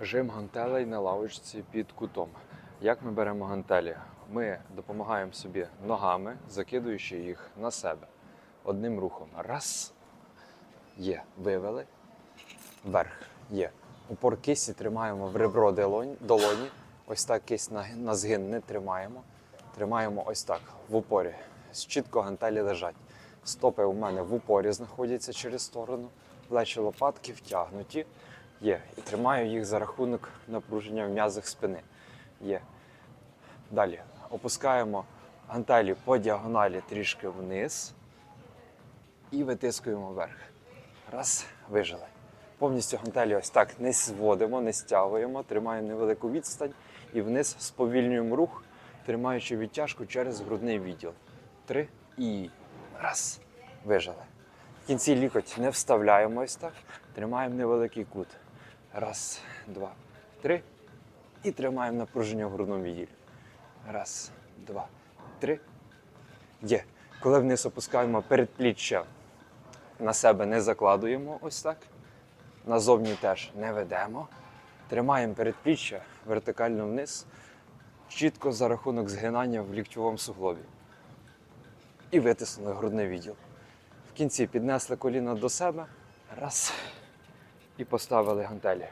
Жим гантелей на лавочці під кутом. Як ми беремо гантелі? Ми допомагаємо собі ногами, закидуючи їх на себе. Одним рухом. Раз. Є. Вивели. Вверх. Є. Упор кисті тримаємо в ребро долоні. Ось так кисть на, згин не тримаємо. Тримаємо ось так в упорі. Чітко гантелі лежать. Стопи у мене в упорі знаходяться через сторону. Плечі лопатки втягнуті. Є. І тримаю їх за рахунок напруження в м'язах спини. Є. Далі опускаємо гантелі по діагоналі трішки вниз і витискуємо вверх. Раз, вижили. Повністю гантелі ось так не зводимо, не стягуємо, тримаємо невелику відстань і вниз сповільнюємо рух, тримаючи відтяжку через грудний відділ. Три і раз. Вижили. В кінці лікоть не вставляємо ось так, тримаємо невеликий кут. Раз, два, три. І тримаємо напруження в грудному відділі. Раз, два, три. Є. Коли вниз опускаємо передпліччя, на себе не закладуємо ось так. Назовні теж не ведемо. Тримаємо передпліччя вертикально вниз, чітко за рахунок згинання в ліктьовому суглобі. І витиснули грудний відділ. В кінці піднесли коліна до себе. Раз. І поставили гантелі.